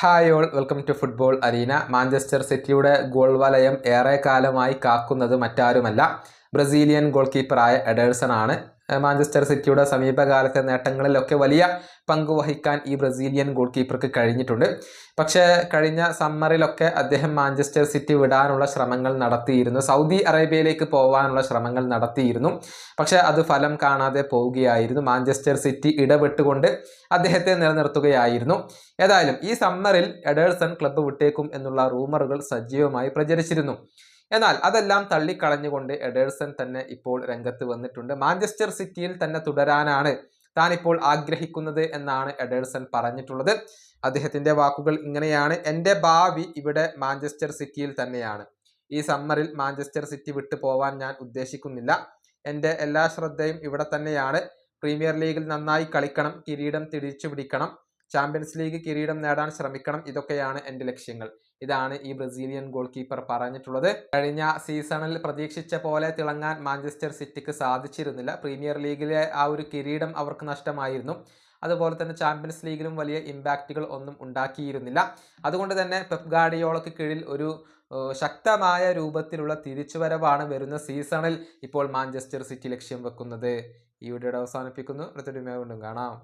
Hi all welcome to football arena. Manchester സിറ്റിയുടെ goal വലയം ഏറെ കാലമായി കാക്കുന്നത് മറ്റാരുമല്ല. ബ്രസീലിയൻ ഗോൾ കീപ്പറായ എഡേഴ്സൺ ആണ്. മാഞ്ചസ്റ്റർ സിറ്റിയുടെ സമീപകാലത്തെ നേട്ടങ്ങളിലൊക്കെ വലിയ പങ്ക് വഹിക്കാൻ ഈ ബ്രസീലിയൻ ഗോൾ കീപ്പർക്ക് കഴിഞ്ഞിട്ടുണ്ട്. പക്ഷേ കഴിഞ്ഞ സമ്മറിലൊക്കെ അദ്ദേഹം മാഞ്ചസ്റ്റർ സിറ്റി വിടാനുള്ള ശ്രമങ്ങൾ നടത്തിയിരുന്നു. സൗദി അറേബ്യയിലേക്ക് പോകാനുള്ള ശ്രമങ്ങൾ നടത്തിയിരുന്നു. പക്ഷേ അത് ഫലം കാണാതെ പോവുകയായിരുന്നു. മാഞ്ചസ്റ്റർ സിറ്റി ഇടപെട്ടുകൊണ്ട് അദ്ദേഹത്തെ നിലനിർത്തുകയായിരുന്നു. ഏതായാലും ഈ സമ്മറിൽ എഡേഴ്സൺ ക്ലബ്ബ് വിട്ടേക്കും എന്നുള്ള റൂമറുകൾ സജീവമായി പ്രചരിച്ചിരുന്നു. എന്നാൽ അതെല്ലാം തള്ളിക്കളഞ്ഞുകൊണ്ട് എഡേഴ്സൺ തന്നെ ഇപ്പോൾ രംഗത്ത് വന്നിട്ടുണ്ട്. മാഞ്ചസ്റ്റർ സിറ്റിയിൽ തന്നെ തുടരാനാണ് താൻ ഇപ്പോൾ ആഗ്രഹിക്കുന്നത് എന്നാണ് എഡേഴ്സൺ പറഞ്ഞിട്ടുള്ളത്. അദ്ദേഹത്തിന്റെ വാക്കുകൾ ഇങ്ങനെയാണ് എന്റെ ഭാവി ഇവിടെ മാഞ്ചസ്റ്റർ സിറ്റിയിൽ തന്നെയാണ്. ഈ സമ്മറിൽ മാഞ്ചസ്റ്റർ സിറ്റി വിട്ടു പോവാൻ ഞാൻ ഉദ്ദേശിക്കുന്നില്ല. എന്റെ എല്ലാ ശ്രദ്ധയും ഇവിടെ തന്നെയാണ്. പ്രീമിയർ ലീഗിൽ നന്നായി കളിക്കണം കിരീടം തിരിച്ചു പിടിക്കണം ചാമ്പ്യൻസ് ലീഗ് കിരീടം നേടാൻ ശ്രമിക്കണം ഇതൊക്കെയാണ് എന്റെ ലക്ഷ്യങ്ങൾ. ഇതാണ് ഈ ബ്രസീലിയൻ ഗോൾ കീപ്പർ പറഞ്ഞിട്ടുള്ളത്. കഴിഞ്ഞ സീസണിൽ പ്രതീക്ഷിച്ച പോലെ തിളങ്ങാൻ മാഞ്ചസ്റ്റർ സിറ്റിക്ക് സാധിച്ചിരുന്നില്ല. പ്രീമിയർ ലീഗിലെ ആ ഒരു കിരീടം അവർക്ക് നഷ്ടമായിരുന്നു. അതുപോലെ തന്നെ ചാമ്പ്യൻസ് ലീഗിലും വലിയ ഇമ്പാക്റ്റുകൾ ഒന്നും ഉണ്ടാക്കിയിരുന്നില്ല. അതുകൊണ്ട് തന്നെ പെപ് ഗാഡിയോളക്ക് കീഴിൽ ഒരു ശക്തമായ രൂപത്തിലുള്ള തിരിച്ചുവരവാണ് വരുന്ന സീസണിൽ ഇപ്പോൾ മാഞ്ചസ്റ്റർ സിറ്റി ലക്ഷ്യം വെക്കുന്നത്. ഈ വീഡിയോയുടെ അവസാനിപ്പിക്കുന്നു. അടുത്തൊരു വീണ്ടും കാണാം.